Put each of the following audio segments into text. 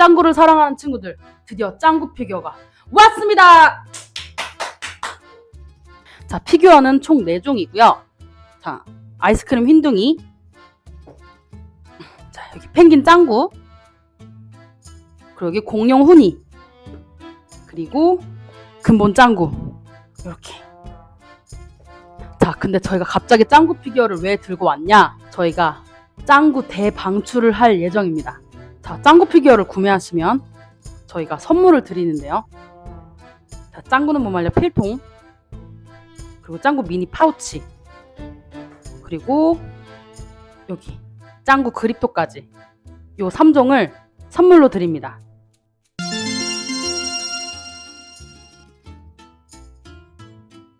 짱구를 사랑하는 친구들 드디어 짱구 피규어가 왔습니다. 자 피규어는 총 4종이고요. 자 아이스크림 흰둥이. 자 여기 펭귄 짱구. 그리고 여기 공룡 훈이 그리고 근본 짱구. 이렇게. 자 근데 저희가 갑자기 짱구 피규어를 왜 들고 왔냐? 저희가 짱구 대방출을 할 예정입니다 자 짱구 피규어를 구매하시면 저희가 선물을 드리는데요. 자 짱구는 뭐 말려 필통 그리고 짱구 미니 파우치 그리고 여기 짱구 그립토까지 요 3종을 선물로 드립니다.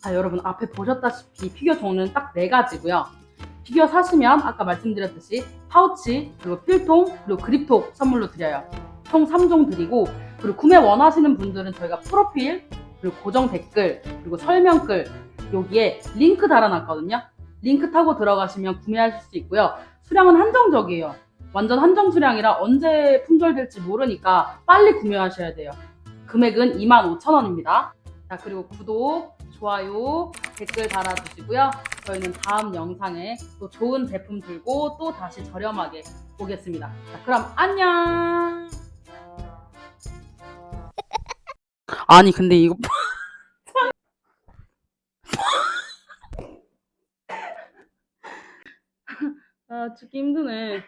자 여러분 앞에 보셨다시피 피규어 종류는 딱네 가지고요. 피규어 사시면 아까 말씀드렸듯이 파우치 그리고 필통 그리고 그립톡 선물로 드려요. 총 3종 드리고 그리고 구매 원하시는 분들은 저희가 프로필 그리고 고정 댓글 그리고 설명글 여기에 링크 달아놨거든요. 링크 타고 들어가시면 구매하실 수 있고요. 수량은 한정적이에요. 완전 한정 수량이라 언제 품절될지 모르니까 빨리 구매하셔야 돼요. 금액은 25,000원입니다. 자, 그리고 구독, 좋아요, 댓글 달아주시고요. 저희는 다음 영상에 또 좋은 제품 들고 또 다시 저렴하게 오겠습니다. 자, 그럼 안녕! 아니, 근데 이거. 아, 죽기 힘드네.